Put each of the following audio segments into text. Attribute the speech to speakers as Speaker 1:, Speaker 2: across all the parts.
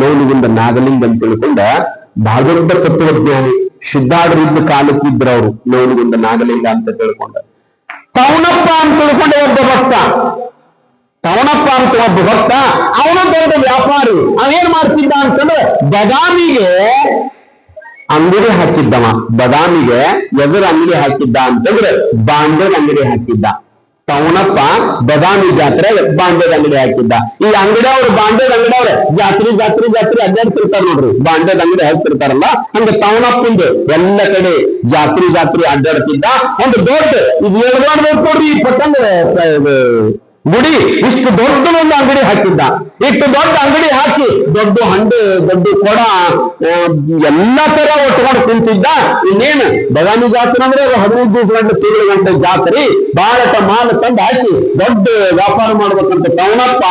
Speaker 1: ನೋವಿನಿಂದ ನಾಗಲಿಂಗ ಅಂತ ತಿಳ್ಕೊಂಡ ಬಹಳ ದೊಡ್ಡ ತತ್ವಜ್ಞಾನಿ ಸಿದ್ಧಾಡ್ರಿದ್ದ ಕಾಲಕ್ಕೆ ಇದ್ರ ಅವರು, ನೋವಿನಿಂದ ನಾಗಲಿಂಗ ಅಂತ ತಿಳ್ಕೊಂಡ. ತವನಪ್ಪ ಅಂತ ತಿಳ್ಕೊಂಡ ಒಬ್ಬ ಭಕ್ತ. ತವನಪ್ಪ ಅಂತ ಒಬ್ಬ ಭಕ್ತ, ಅವನ ದೊಡ್ಡ ವ್ಯಾಪಾರಿ, ಅವೇನ್ ಮಾಡ್ತಿದ್ದ ಅಂತಂದ್ರೆ ಬದಾಮಿಗೆ ಅಂಗಡಿ ಹಾಕಿದ್ದವ. ಬದಾಮಿಗೆ ಎದುರು ಅಂಗಡಿ ಹಾಕಿದ್ದ ಅಂತಂದ್ರೆ ಬಾಂಡೆದ ಅಂಗಡಿ ಹಾಕಿದ್ದ. ತವನಪ್ಪ ಬದಾಮಿ ಜಾತ್ರೆ ಬಾಂಡೆದ ಅಂಗಡಿ ಹಾಕಿದ್ದ. ಈ ಅಂಗಡಿ ಅವ್ರು ಬಾಂಡೆದ ಅಂಗಡಿ ಅವ್ರೆ. ಜಾತ್ರೆ ಜಾತ್ರೆ ಜಾತ್ರೆ ಅಡ್ಡಾಡ್ತಿರ್ತಾರ ನೋಡ್ರಿ. ಬಾಂಡೆದ ಅಂಗಡಿ ಹಚ್ತಿರ್ತಾರಲ್ಲ ಹಂಗ ತವನಪ್ಪಂದು ಎಲ್ಲ ಕಡೆ ಜಾತ್ರೆ ಜಾತ್ರೆ ಅಡ್ಡಾಡ್ತಿದ್ದ ಒಂದು ದೊಡ್ಡ, ಇದು ಹೇಳ್ಬಾರ್ದು ನೋಡ್ರಿ ಪಟ್ಟಂದ್ರೆ ಗುಡಿ, ಇಷ್ಟು ದೊಡ್ಡ ಒಂದು ಅಂಗಡಿ ಹಾಕಿದ್ದ. ಇಷ್ಟು ದೊಡ್ಡ ಅಂಗಡಿ ಹಾಕಿ ದೊಡ್ಡ ಹಂಡು, ದೊಡ್ಡ ಕೊಡ ಎಲ್ಲ ತರ ಒಟ್ಕೊಂಡು ಕುಂತಿದ್ದ. ಇನ್ನೇನು, ಬದಾಮಿ ಜಾತ್ರೆ ಅಂದ್ರೆ ಅದು ಹದಿನೈದು ದಿವಸ ಗಂಟೆ, ತಿಂಗಳ ಗಂಟೆ ಜಾತ್ರೆ. ಬಾಳಟ ಮಾಲ ತಂದು ಹಾಕಿ ದೊಡ್ಡ ವ್ಯಾಪಾರ ಮಾಡ್ಬೇಕಂತ ಕೌನಪ್ಪ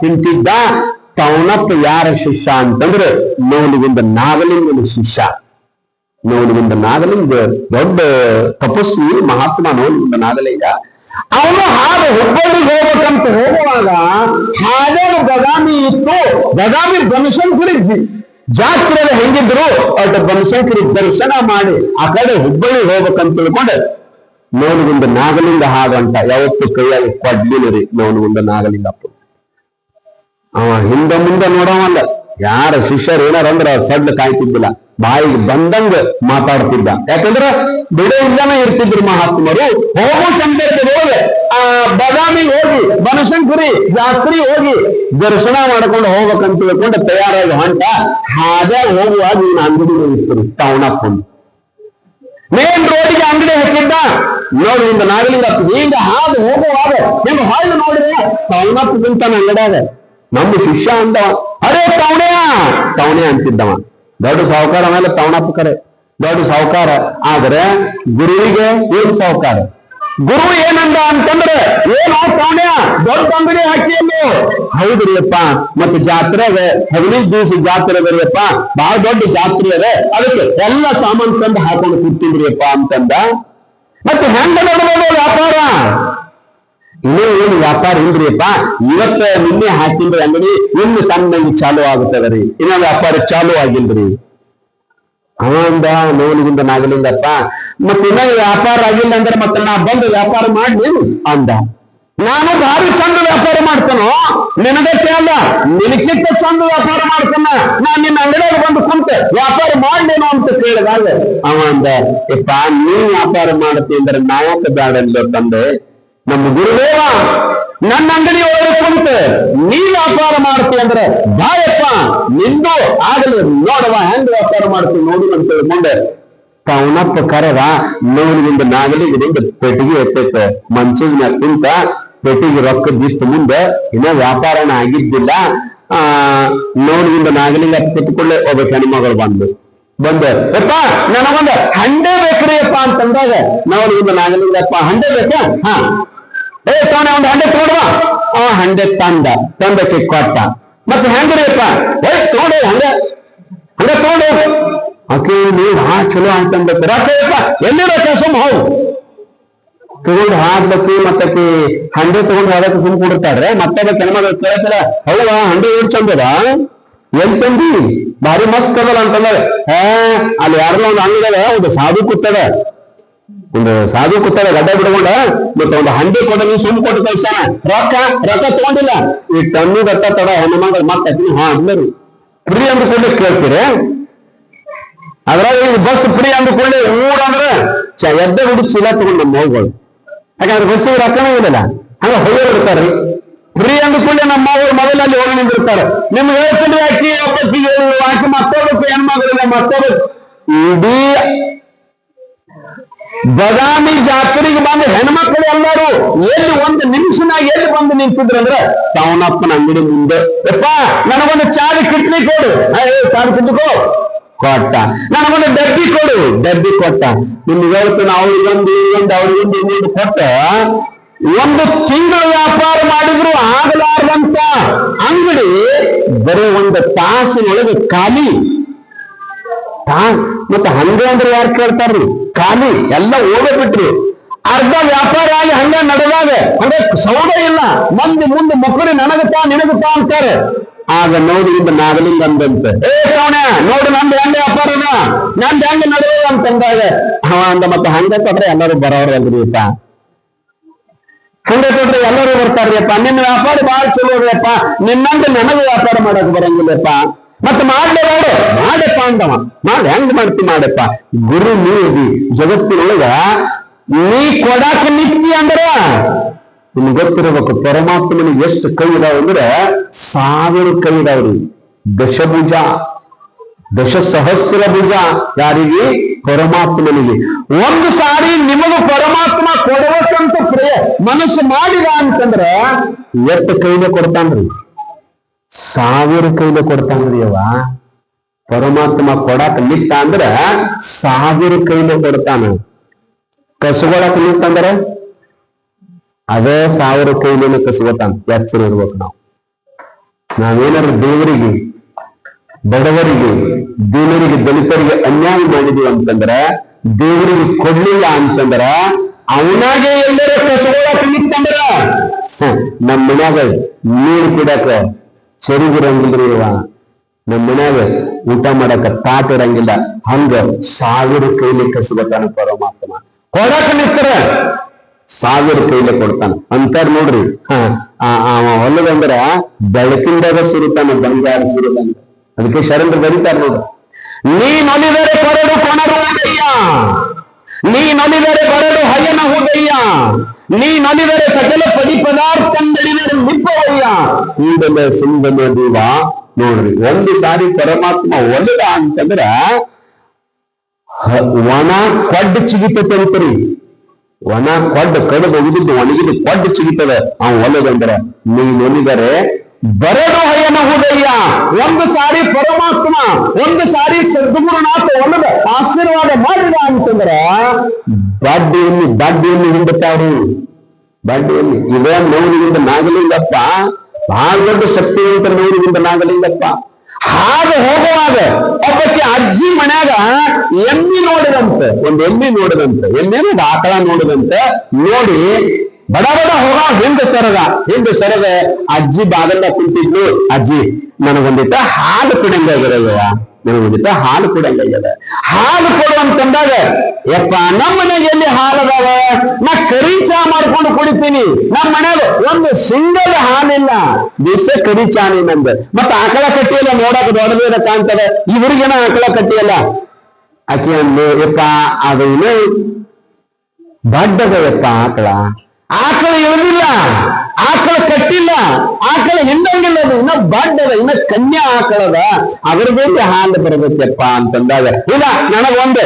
Speaker 1: ಕುಂತಿದ್ದ. ಕೌನಪ್ಪ ಯಾರ ಶಿಷ್ಯ ಅಂತಂದ್ರೆ ನೋಲಿಗಿಂದ ನಾಗಲಿಂಗನ ಶಿಷ್ಯ. ನೋಲಿಗಿಂದ ನಾಗಲಿಂಗ ದೊಡ್ಡ ತಪಸ್ವಿ ಮಹಾತ್ಮ ನೋಲಿಗಿಂದ ನಾಗಲಿಂಗ. ಅವನು ಹಾಡು ಹುಬ್ಬಳ್ಳಿಗೆ ಹೋಗ್ಬೇಕಂತ ಹೋಗುವಾಗ ಹಾಗೆ ಬದಾಮಿ ಇತ್ತು. ಬದಾಮಿ ಬನಶಂಕರಿ ಜಿ- ಜಾತ್ರೆಯಲ್ಲಿ ಹೆಂಗಿದ್ರು? ಅಟ್ ಬನಶಂಕರಿ ದರ್ಶನ ಮಾಡಿ ಆ ಕಡೆ ಹುಬ್ಬಳ್ಳಿ ಹೋಗ್ಬೇಕಂತ ತಿಳ್ಕೊಂಡೆ. ನೋನುಗುಂದ ನಾಗಲಿಂಗ ಹಾಗಂತ ಯಾವತ್ತು ಕೈಯಾಗಿ ಕೊಡ್ಲಿಲ್ಲ ರೀ ನೋನುಗುಂದ ನಾಗಲಿಂಗಪ್ಪ. ಅವ ಹಿಂದ ಮುಂದೆ ನೋಡವಲ್ಲ ಯಾರ ಶಿಷ್ಯರು ಏನಾರಂದ್ರ ಸಡ್ಲ ಕಾಯ್ತಿದ್ದಿಲ್ಲ. ಬಾಯಿಗೆ ಬಂದಂಗ ಮಾತಾಡ್ತಿದ್ದ. ಯಾಕಂದ್ರ ಬಿಡೋ ಇಲ್ಲನೇ ಇರ್ತಿದ್ರು ಮಹಾತ್ಮರು. ಹೋಗೋ ಸಂದರ್ಭದಲ್ಲಿ ಬದಾಮಿಗೆ ಹೋಗಿ, ಬನಶಂಕರಿ ಜಾತ್ರೆ ಹೋಗಿ ದರ್ಶನ ಮಾಡ್ಕೊಂಡು ಹೋಗ್ಬೇಕಂತ ತಿಳ್ಕೊಂಡು ತಯಾರಾಗಿ ಹೊಂಟ, ಹಾಗೆ ಹೋಗುವಾಗ ಇವನ ಅಂಗಡಿ ಇರ್ತಿರು ಟೌನಪ್ಪಂದು ಮೇನ್ ರೋಡಿಗೆ ಅಂಗಡಿ ಹಾಕಿದ್ದ. ನೋಡಿ ಹಿಂಗ ನಾಗಲಿಂಗ ಹಿಂಗ ಹಾದು ಹೋಗುವಾಗ ಹಿಂಗ ಹಾಯ್ದು ನೋಡಿದ್ರೆ ಟೌನಪ್ಪ ಕುಂತಾನ ಅಂಗಡಿಯಾಗ. ನಮ್ಮ ಶಿಷ್ಯ ಅಂದವ, ಅರೇ ಟೌಣೆಯ ಟೌಣೆ ಅಂತಿದ್ದವ. ದೊಡ್ಡ ಸಾವುಕಾರ ಮೇಲೆ ಟೌನಪ್ಪ ಕರೆ. ದೊಡ್ಡ ಸಾವುಕಾರ ಆದ್ರೆ ಗುರುವಿಗೆ ಏನ್ ಸಾಹುಕಾರ? ಗುರು ಏನಂದ ಅಂತಂದ್ರೆ, ಏನೋ ಪ್ರಾಣ್ಯ? ದೊಡ್ಡ ಅಂಗಡಿ ಹಾಕಿಯನ್ನು ಹೌದ್ರಿ ಮತ್ತೆ ಜಾತ್ರೆ ಅದ. ಹದಿನೈದು ದಿವಸ ಜಾತ್ರೆ ಅದರಿಯಪ್ಪ ಬಹಳ ದೊಡ್ಡ ಜಾತ್ರೆ ಅದ. ಅದಕ್ಕೆ ಎಲ್ಲ ಸಾಮಾನು ತಂದು ಹಾಕೊಂಡು ಕೂತಿದ್ರಿಯಪ್ಪ ಅಂತಂದ. ಮತ್ತೆ ಹೆಂಗ ನೋಡ್ಬೋದು ವ್ಯಾಪಾರ? ಇನ್ನೂ ಏನು ವ್ಯಾಪಾರ ಇಲ್ರಿಯಪ್ಪ. ಇವತ್ತ ನಿನ್ನೆ ಹಾಕಿದ್ರೆ ಅಂಗಡಿ ಇನ್ನು ಸಣ್ಣ ಚಾಲು ಆಗುತ್ತದ ರೀ ಇನ್ನ ವ್ಯಾಪಾರ ಚಾಲು ಆಗಿಲ್ರಿ. ಅವಂದ ನೋಲಿಗಿಂದ ನಾಗಲಿಂದಪ್ಪ ಮತ್ತೆ ಇನ್ನ ವ್ಯಾಪಾರ ಆಗಿಲ್ಲ ಅಂದ್ರೆ ಮತ್ತೆ ನಾ ಬಂದು ವ್ಯಾಪಾರ ಮಾಡ್ಲಿ ಅಂದ. ನಾನು ಭಾರಿ ಚಂದ ವ್ಯಾಪಾರ ಮಾಡ್ತೇನೋ? ನಿನಗಷ್ಟೇ ಅಲ್ಲ ನಿನಕ್ಕಿಂತ ಚಂದ ವ್ಯಾಪಾರ ಮಾಡ್ತಾನ. ನಾನ್ ನಿನ್ನ ಅಂಗಡಿಯಾಗ ಬಂದು ಕುಂತೆ, ವ್ಯಾಪಾರ ಮಾಡ್ಲೇನೋ ಅಂತ ಕೇಳಿದಾಗ ಅವ ಅಂದ, ಯಪ್ಪ ನೀ ವ್ಯಾಪಾರ ಮಾಡ್ತಿ ಅಂದ್ರೆ ನಾಯಕ ಬ್ಯಾಡಲ್ಲ ತಂದೆ? ನಮ್ಮ ಗುರುದೇವ ನನ್ನ ಅಂಗಡಿ ಒಳಗೆ ಕುಂತೆ ನೀ ವ್ಯಾಪಾರ ಮಾಡ್ತಿ ಅಂದ್ರೆ, ಬಾಯಪ್ಪ, ನಿಂದು ಆಗಲಿ, ನೋಡವ ಹೆಂಗ್ ವ್ಯಾಪಾರ ಮಾಡ್ತೀವಿ ನೋಡು ಅಂತ ತಿಳ್ಕೊಂಡೆ ಪವನಪ್ಪ ಕರೆದ ನೋಡಿದಿಂದ ನಾಗಲಿಗಿಂದ ಪೆಟ್ಟಿಗೆ ಎತ್ತೈತೆ. ಮಂಚಿನ ತಿಂತ ಪೆಟ್ಟಿಗೆ ರೊಕ್ಕ ಬಿತ್ತು ಮುಂದೆ, ಇನ್ನ ವ್ಯಾಪಾರನ ಆಗಿದ್ದಿಲ್ಲ. ಆ ನೋಡಿದಿಂದ ನಾಗಲಿಂಗ ಕುತ್ಕೊಳ್ಳೆ ಒಬ್ಬ ಹೆಣ್ಮಗಳು ಬಂದು ಬಂದ ಅಪ್ಪ ನನಗೊಂದು ಹಂಡೆ ಬೇಕ್ರಿ ಅಪ್ಪ ಅಂತಂದಾಗ ನೋಡಿದಿಂದ ನಾಗಲಿಂಗಪ್ಪ, ಹಂಡೆ ಬೇಕಾ? ಹಾ. ಏ ತಾನೆ, ಒಂದು ಹಂಡೆ ತಗೊಂಡ್ವಾ ಆ ಹಂಡೆ ತಂದ, ತಂದಕ್ಕೆ ಕೊಟ್ಟ. ಮತ್ತೆ ಹೆಂಗ್ರಿಯಪ್ಪ ಏ, ತಗೊಂಡು ಹಂಗೆ ಹಂಗೆ. ತಗೊಂಡು ಆಕೆ, ನೀವು ಹಾ, ಚಲೋ ಅಂತಂದ ರಾಕೇಪ್ಪ ಎಲ್ಲಿರೋ ಕೆಲಸ ಹೌದು ತಗೊಂಡು ಹಾಕ್ಬೇಕು ಮತ್ತಕ್ಕೆ ಹಂಡೆ ತಗೊಂಡು ಹಾಡಕ್ಕೆ ಸುಮ್ ಕೊಡ್ತಾರ್ರೆ ಮತ್ತೆ ಹೆಣ್ಮಗಳು ಕೇಳ್ತಾರ, ಹೌದಾ, ಹಂಡೆ ಏನ್ ಚಂದದ? ಎಂತಂದಿ ತಂದಿ? ಭಾರಿ ಮಸ್ತ್ ಅದಲ್ಲ ಅಂತಂದ್ರೆ ಅಲ್ಲಿ ಯಾರನ್ನ ಒಂದು ಹಂಗಿದಾವೆ ಒಂದು ಸಾಧು ಕೂತದ. ಒಂದು ಸಾಧು ಕೂತಾರ ಗಡ್ಡ ಬಿಡ್ಕೊಂಡ ಮತ್ತೆ ಒಂದು ಹಂಡಿ ಕೊಡ ನೀವು ಸುಮ್ ಕೊಟ್ಟು ಕಳ್ಸಾನ ರೊಕ್ಕ ರೊಕ್ಕ ತಗೊಂಡಿಲ್ಲ ಈ ಟನ್ನು ಗಟ್ಟ ತಡ ಹೆಣ್ಮಗಳು ಮತ್ತೆ ಹಾಕಿನಿ ಹಾ ಅಂದ್ಮೇಲೆ ಫ್ರೀ ಅಂದ್ಕೊಂಡೆ ಕೇಳ್ತೀರಿ ಅದ್ರಾಗ ಈಗ ಬಸ್ ಫ್ರೀ ಅಂದ್ಕೊಳ್ಳಿ ಊರ್ ಅಂದ್ರೆ ಚ ಎದ್ದೆ ಹುಡುಗ ಚೀಲ ತಗೊಂಡ್ ನಮ್ಮ ಮಗಳು ಯಾಕಂದ್ರೆ ಬಸ್ಸಿಗೆ ರೊಕ್ಕನೇ ಇಲ್ಲಲ್ಲ ಹಂಗ ಹೊಯ್ಯೋ ಇರ್ತಾರ್ರಿ ಫ್ರೀ ಅಂದ್ಕೊಳ್ಳಿ ನಮ್ಮ ಮಗಳು ಮೊದಲಲ್ಲಿ ಹೋಗಿ ನಿಂದಿರ್ತಾರೆ ನಿಮ್ಗೆ ಹೇಳ್ತೀನಿ ಆಕಿ ಒಬ್ಬಕ್ಕಿಗೆ ಆಕಿ ಮತ್ತೊಬ್ಬಕ್ಕೆ ಹೆಣ್ಮಗಳಿಲ್ಲ ಮತ್ತೊಬ್ಬ ಇಡೀ ಬದಾಮಿ ಜಾತ್ರೆಗೆ ಬಂದ ಹೆಣ್ಮಕ್ಳು ಎಲ್ಲರೂ ಎಲ್ಲಿ ಒಂದು ನಿಮಿಷನಾಗ ಎಲ್ಲಿ ಬಂದು ನಿಂತಿದ್ರಂದ್ರೆ ಟೌನಪ್ಪನ ಅಂಗಡಿ ಮುಂದೆ. ಯಪ್ಪ, ನನಗೊಂದು ಚಾವಿ ಕಿಟ್ಲಿ ಕೊಡು. ಚಾವಿ ಕಿಟ್ಲಿಕೋ ಕೊಟ್ಟ. ನನಗೊಂದು ಡಬ್ಬಿ ಕೊಡು. ಡಬ್ಬಿ ಕೊಟ್ಟ. ನಿಮ್ಗೆ ಹೇಳ್ತಾನೆ, ಅವ್ರಿಗೊಂದು, ಇವ್ರಿಗೊಂದು, ಅವ್ರಿಗೊಂದು, ಇನ್ನೊಂದು ಕೊಟ್ಟ. ಒಂದು ತಿಂಗಳ ವ್ಯಾಪಾರ ಮಾಡಿದ್ರು ಆಗಲಾರ್ದಂತ ಅಂಗಡಿ ಬರೋ ಒಂದು ತಾಸಿನೊಳಗೆ ಖಾಲಿ. ಮತ್ತೆ ಹಂಗೆ ಅಂದ್ರೆ ಯಾರು ಕೇಳ್ತಾರ್ರಿ? ಖಾಲಿ, ಎಲ್ಲ ಹೋಗ್ಬಿಟ್ರಿ. ಅರ್ಧ ವ್ಯಾಪಾರ ಆಗಿ ಹಂಗ ನಡೆದಾಗ ಅಂದ್ರೆ ಸೌದೆ ಇಲ್ಲ. ಮಂದಿ ಮುಂದೆ ಮಕ್ಕಳು ನನಗುತ್ತಾ, ನಿನಗುತ್ತಾ ಅಂತಾರೆ. ಆಗ ನೋಡಿದಿಂದ ನಾಗಲಿಂಗ ಅಂದಂತೆ. ಏ ಕವಣೆ ನೋಡು ನಂದು ಹೆಂಗ ವ್ಯಾಪಾರನ ನಂದು ಹೆಂಗ ನಡೆಯುವ ಅಂತಂದಾಗ ಅವ ಅಂದ ಮತ್ತೆ ಹಂಗ ಕೊಟ್ರೆ ಎಲ್ಲರೂ ಬರೋರಲ್ರಿಪ್ಪ ಹಂಗ ಕೊಟ್ರೆ ಎಲ್ಲರೂ ಬರ್ತಾರ್ರಿಯಪ್ಪ. ನಿನ್ನ ವ್ಯಾಪಾರ ಬಾಳ ಚಲೋ ಅಪ್ಪ ನಿನ್ನಂಗ ನನಗೆ ವ್ಯಾಪಾರ ಮಾಡಕ್ ಬರಂಗಿಲ್ಲಪ್ಪ. ಮತ್ತೆ ಮಾಡ್ಲೆ ಬೇಡ ಮಾಡಪ್ಪ ಅಂದವ. ಮಾಡಿ ಹೆಂಗ್ ಮಾಡ್ತಿ ಮಾಡಪ್ಪ ಗುರು ನೀದಿ. ಜಗತ್ತಿನೊಳಗ ನೀ ಕೊಡಾಕ ನಿತ್ತಿ ಅಂದ್ರ ನಿಮ್ಗೆ ಗೊತ್ತಿರಬೇಕು ಪರಮಾತ್ಮನ ಎಷ್ಟು ಕೈ ಇದಾವ ಅಂದ್ರೆ ಸಾವಿರ ಕೈ ಇದಾವ್ರಿ ದಶಭುಜ ದಶ ಸಹಸ್ರ ಭುಜ ಯಾರಿಗೆ? ಪರಮಾತ್ಮನಿಗೆ. ಒಂದು ಸಾರಿ ನಿಮಗೆ ಪರಮಾತ್ಮ ಕೊಡಬೇಕಂತ ಪ್ರೇ ಮನಸ್ಸು ಮಾಡಿದ ಅಂತಂದ್ರ ಎಷ್ಟು ಕೈಲೆ ಕೊಡ್ತಾನ್ರಿ. ಸಾವಿರ ಕೈಲೆ ಕೊಡ್ತಾನ್ರಿ ಅವ ಪರಮಾತ್ಮ ಕೊಡಾಕ ನಿಂತ ಅಂದ್ರ ಸಾವಿರ ಕೈಲೆ ಕೊಡ್ತಾನ. ಕಸಗೊಳಕ್ ನಿಂತಂದ್ರ ಅದೇ ಸಾವಿರ ಕೈಲೇನೆ ಕಸಗೊತಾನ ಎಚ್ಚರ ಇರ್ಬೇಕು ನಾವು. ನಾವೇನಾದ್ರು ದೇವರಿಗೆ, ಬಡವರಿಗೆ, ದೀನರಿಗೆ, ದಲಿತರಿಗೆ ಅನ್ಯಾಯ ಮಾಡಿದೀವಿ ಅಂತಂದ್ರ, ದೇವರಿಗೆ ಕೊಡ್ಲಿಲ್ಲ ಅಂತಂದ್ರ ಅವನಾಗೆ ಎಲ್ಲರ ಕಸಗೊಳಕ್ ನಿಂತಂದ್ರ ನಮ್ಮ ನಮ್ ಮನ್ಯಾಗ ನೀರು ಕುಡಾಕ ಚೆರುಗಿರಂಗಿಲ್ರಿ ಇವ ನಮ್ ಮನ್ಯಾಗ ಊಟ ಮಾಡಾಕ ತಾಟ್ ಇರಂಗಿಲ್ಲ ಹಂಗ ಸಾವಿರ ಕೈಲಿ ಕಸಬತಾನ ಪರಮಾತ್ಮ ಕೊಡಾಕ ನಿಂತರ ಸಾವಿರ ಕೈಲೆ ಕೊಡ್ತಾನ ಅಂತಾರ ನೋಡ್ರಿ ಹ ಆ ಅವ ಹೊಲದಂದ್ರ ಬೆಳಕಿಂದಾಗ ಸುರುತಾನ ಬಂಗಾರ ಸುರುದಂಗ ಅದಕ್ಕೆ ಶರಣರು ಬರೀತಾರ ನೋಡ್ರಿ ನೀ ನೊಲಿದರೆ ಕೊರಡು ಕೊಣರು ಉದಯ್ಯ ನೀ ನೊಲಿದರೆ ಕೊರಡು ಹಯನ ಹುದಯ್ಯ ನೀ ನೊಲಿದರೆ ಸಕಲ ಪದಿ ಪದಾರ್ಥಂಗಳಿದರೆ ನಿಪ್ಪವಯ್ಯ ಈಡಲ ಸಿಂಗಮ ದೇವ ನೋಡ್ರಿ ಒಂದು ಸಾರಿ ಪರಮಾತ್ಮ ಒಲಿದ ಅಂತಂದ್ರ ಹ- ಒಣ ಕೊಡ್ಡು ಚಿಗಿತೈತೆ ಅಂತ್ರಿ ಒಣ ಕೊಡ್ಡು ಕಡದು ಒಗಿದಿದ್ದು ಒಣಗಿದ್ದು ಕೊಡ್ಡು ಚಿಗಿತದ ಅವ್ ಒಲದಂದ್ರ ನೀ ನೊಲಿದರೆ ಬರಡು ಹಯನ ಹುದಯ್ಯ ಒಂದು ಸಾರಿ ಪರಮಾತ್ಮ ಒಂದು ಸಾರಿ ಸದ್ಗುರುನಾಥ ಆಶೀರ್ವಾದ ಮಾಡಿದ ಅಂತಂದ್ರ ಬಡ್ಡಿಯಲ್ಲಿ ಬಡ್ಡಿಯಲ್ಲಿ ಹಿಂಡುತ್ತಾರು ಬಡ್ಡಿಯಲ್ಲಿ ಇದೇ ನೋವಿನಿಂದ ನಾಗಲಿಂಗಪ್ಪ ಬಹಳ ದೊಡ್ಡ ಶಕ್ತಿವಂತ ನೋವಿನಿಂದ ನಾಗಲಿಂಗಪ್ಪ. ಹಾಗೆ ಹೋಗುವಾಗ ಒಬ್ಬಕ್ಕೆ ಅಜ್ಜಿ ಮನ್ಯಾಗ ಎಮ್ಮಿ ನೋಡಿದಂತೆ, ಒಂದು ಎಮ್ಮಿ ನೋಡಿದಂತೆ, ಎಮ್ಮೆನೂ ಆಕಳ ನೋಡಿದಂತೆ ನೋಡಿ ಬಡ ಬಡ ಹೋಗ, ಹಿಂದೆ ಸರಗ ಹಿಂದೆ ಸರಗ, ಅಜ್ಜಿ ಬಾಗಲ್ಲ ಕುಂತಿದ್ಲು, ಅಜ್ಜಿ ನನಗೊಂದಿತ್ತ ಹಾಲು ಕುಡಂಗಾಗಿರಲ್ವ ನನಗೊಂದಿತ್ತ ಹಾಲು ಕೊಡಂಗ ಹಾಲು ಕೊಡು ಅಂತಂದಾಗ ಯಪ್ಪ, ನಮ್ಮ ಮನೆಗೆ ಎಲ್ಲಿ ಹಾಲು ಅದಾವ? ನಾ ಕರಿ ಚಾ ಮಾಡ್ಕೊಂಡು ಕುಡಿತೀನಿ. ನಮ್ಮ ಮನೆಯಲ್ಲಿ ಒಂದು ಸಿಂಗಲ್ ಹಾಲಿಲ್ಲ. ದಿವಸ ಕರಿ ಚಾನಿ ನಂದು. ಮತ್ತ ಆಕಳ ಕಟ್ಟಿಯಲ್ಲ ನೋಡಕ್ ದೊಡ್ಡದೇನ ಕಾಣ್ತದೆ ಇವ್ರಿಗೇನ ಆಕಳ ಕಟ್ಟಿಯಲ್ಲ. ಆಕೆ ಅಂದು ಯಪ್ಪ, ಅದು ದೊಡ್ಡದ ದೊಡ್ಡದಯಪ್ಪ ಆಕಳ. ಆಕಳ ಇಳಿದಿಲ್ಲ ಆಕಳ ಕಟ್ಟಿಲ್ಲ, ಆಕಳ ಹಿಂದಂಗಿಲ್ಲ ಅದು ಇನ್ನ ಬಡ್ಡದ, ಇನ್ನ ಕನ್ಯಾ ಆಕಳದ, ಅದ್ರ ಬಗ್ಗೆ ಹಾಲು ಬರ್ಬೇಕಪ್ಪ ಅಂತಂದಾಗ, ಇಲ್ಲ, ನನಗೊಂದು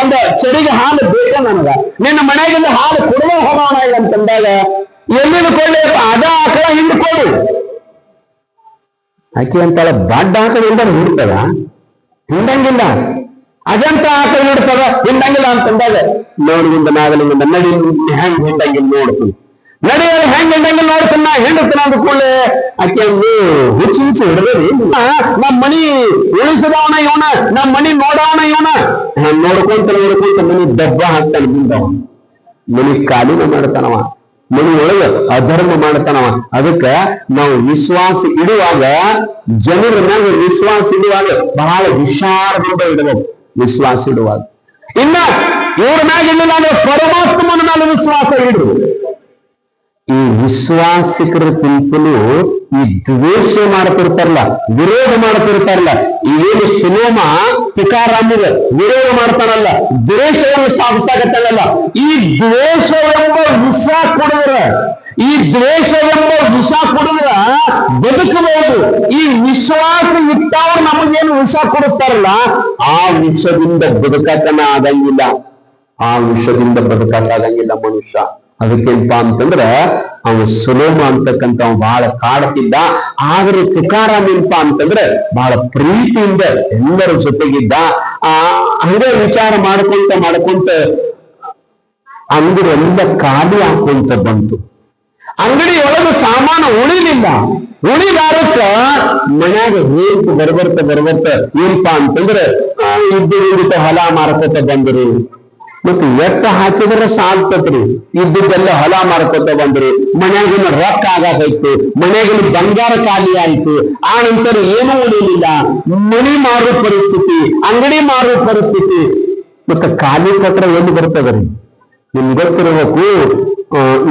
Speaker 1: ಒಂದು ಚರಿಗೆ ಹಾಲು ಬೇಕ ನನಗ? ನಿನ್ನ ಮನೆಗಿಂದ ಹಾಲು ಕೊಡುವ ಹೋಗೋಣ ಅಂತಂದಾಗ, ಎಲ್ಲಿಂದ ಕೊಡ್ಲಿ? ಅದ ಆಕಳ ಹಿಂದ್ ಕೊಡು. ಆಕೆ ಅಂತಾಳ, ಬಡ್ಡ ಆಕಳ ಹಿಂದ ಹುಡ್ತದ ಹಿಂದಂಗಿಲ್ಲ. ಅಜಂತ ಆಕಳ ನೋಡ್ತದ ಹಿಂದಂಗಿಲ್ಲ ಅಂತಂದಾಗ ನೋಡಿದಿಂದ ನಾಗಲಿಂದ ನಡಿ ಹೆಂಗ್ ಹಿಂದಂಗಿಲ್ಲ ನೋಡ್ತೀನಿ ನಡೆಯಲು ಹೆಂಗ್ ಹಿಂಡಂಗಿಲ್ಲ ನೋಡ್ತೀನಿ ನಾ ಹಿಂಡ್ತೀನಿ ಅಂದ ಕೂಡಲೇ, ಆಕೆ ಒಂದು ಹುಚ್ಚಿ ಹುಚ್ಚಿ ಹಿಡ್ದೇರಿ ನಮ್ಮ ಮನಿ ಉಳಿಸದವನ ಇವನ ನಮ್ಮ ಮನಿ ನೋಡವನ ಇವನ. ನೋಡ್ಕೊಂತ ನೋಡ್ಕೊಂತ ಮನಿ ದಬ್ಬ ಹಾಕ್ತಾನ ಮುಂದವ ಮನಿ ಕಾಲಿನ ಮಾಡ್ತಾನವ. ಮನಿ ಒಳಗ ಅಧರ್ಮ ಮಾಡ್ತಾನವ. ಅದಕ್ಕ ನಾವು ವಿಶ್ವಾಸ ಇಡುವಾಗ, ಜನರ ಮ್ಯಾಗ ವಿಶ್ವಾಸ ಇಡುವಾಗ ಬಹಳ ಹುಷಾರದಿಂದ ಇಡಬೇಕು. ವಿಶ್ವಾಸ ಇಡುವಾಗ ಇನ್ನ ಇವ್ರ ಮ್ಯಾಗಿಲ್ಲ ಅಂದ್ರೆ ಪರಮಾತ್ಮನ ಮೇಲೆ ವಿಶ್ವಾಸ ಇಡ್ರು. ಈ ವಿಶ್ವಾಸಿಕರ ಗುಂಪಲು ಈ ದ್ವೇಷ ಮಾಡ್ತಿರ್ತಾರಲ್ಲ, ವಿರೋಧ ಮಾಡ್ತಿರ್ತಾರಲ್ಲ ಇವೇನು ಸುಲೋಮ ತುಕಾರಾಮಿಗ ವಿರೋಧ ಮಾಡ್ತಾರಲ್ಲ, ದ್ವೇಷವನ್ನು ಸಾಧಿಸಾಗತ್ತಾನಲ್ಲ ಈ ದ್ವೇಷವೆಂಬ ವಿಷ ಕುಡಿದ್ರ ಈ ದ್ವೇಷವೆಂಬ ವಿಷ ಕುಡಿದ್ರ ಬದುಕಬಹುದು. ಈ ವಿಶ್ವಾಸ ಇಟ್ಟವ್ರು ನಮಗೇನು ವಿಷ ಕೊಡಿಸ್ತಾರಲ್ಲ ಆ ವಿಷದಿಂದ ಬದುಕತನ ಆಗಂಗಿಲ್ಲ. ಆ ವಿಷದಿಂದ ಬದುಕಕ್ಕಾಗಂಗಿಲ್ಲ ಮನುಷ್ಯ. ಅದಕ್ಕೆಂತ ಅಂತಂದ್ರ ಅವನು ಸುಲೋಮ ಅಂತಕ್ಕಂಥ ಅವ ಬಹಳ ಕಾಡ್ತಿದ್ದ. ಆದ್ರೆ ತುಕಾರಾಮ್ ಏನಪ್ಪಾ ಅಂತಂದ್ರೆ ಬಹಳ ಪ್ರೀತಿಯಿಂದ ಎಲ್ಲರ ಜೊತೆಗಿದ್ದ. ಆ, ಹಂಗೆ ವಿಚಾರ ಮಾಡ್ಕೊಂತ ಮಾಡ್ಕೊಂತ ಅಂಗಡಿ ಎಲ್ಲ ಖಾಲಿ ಹಾಕೊಂತ ಬಂತು. ಅಂಗಡಿ ಒಳಗೆ ಸಾಮಾನು ಉಳಿಲಿಲ್ಲ. ಉಳಿದಾರಕ್ಕ ಮನ್ಯಾಗ ಹೇಳ್ತು ಬರ್ಬರ್ತ ಬರ್ಬರ್ತ ಏನಪ್ಪಾ ಅಂತಂದ್ರೆ ಇದ್ದಿದ್ದ ಹೊಲ ಮಾರ್ಕೋತ ಬಂದ್ರಿ. ಮತ್ತೆ ಎತ್ತ ಹಾಕಿದ್ರೆ ಸಾಲ್ತತ್ರಿ. ಇದ್ದಿದ್ದೆಲ್ಲ ಹೊಲ ಮಾರ್ಕೋತ ಬಂದ್ರಿ. ಮನ್ಯಾಗಿನ ರೊಕ್ಕ ಆಗಾಕೈತು ಮನ್ಯಾಗಿನ ಬಂಗಾರ ಖಾಲಿ ಆಯ್ತು. ಆ ನಂತರ ಏನೂ ಉಳಿಲಿಲ್ಲ. ಮನಿ ಮಾರೋ ಪರಿಸ್ಥಿತಿ, ಅಂಗಡಿ ಮಾರೋ ಪರಿಸ್ಥಿತಿ. ಮತ್ತೆ ಖಾಲಿ ಪತ್ರ ಎಲ್ಲಿ ಬರ್ತದ್ರಿ? ನಿಮ್ಗೆ ಗೊತ್ತಿರಬೇಕು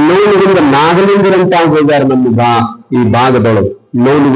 Speaker 1: ನೋವಿನಿಂದ ನಾಗಲಿಂಗರಂತ ಹೋಗ್ಯಾರ ನಮ್ಮ ಬಾ ಈ ಭಾಗದೊಳಗೆ. ನೋವಿನಿಂದ